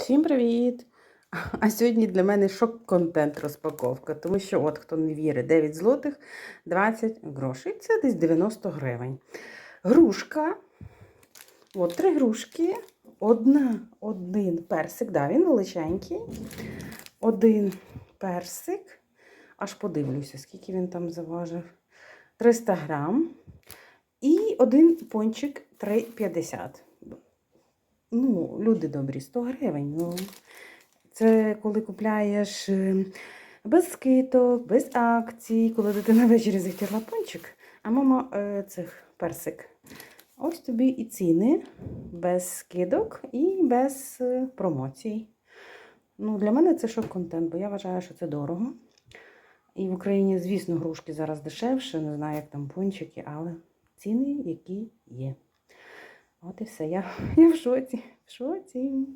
Всім привіт! А сьогодні для мене шок-контент розпаковка, тому що, от хто не вірить, 9 злотих 20 грошей. Це десь 90 гривень. Грушка. От три грушки. Одна, один персик. Да, він величенький. Один персик. Аж подивлюся, скільки він там заважив. 300 грам. І один пончик 3,50. Ну, люди добрі, 100 гривень. Ну, це коли купляєш е, без скидок, без акцій, коли дитина ввечері захотіла пончик, а мама е, цих персик. Ось тобі і ціни без скидок і без е, промоцій. Ну, для мене це шок-контент, бо я вважаю, що це дорого. І в Україні, звісно, грушки зараз дешевше, не знаю, як там пончики, але ціни, які є. І все. Я, я в шоці. В шоці.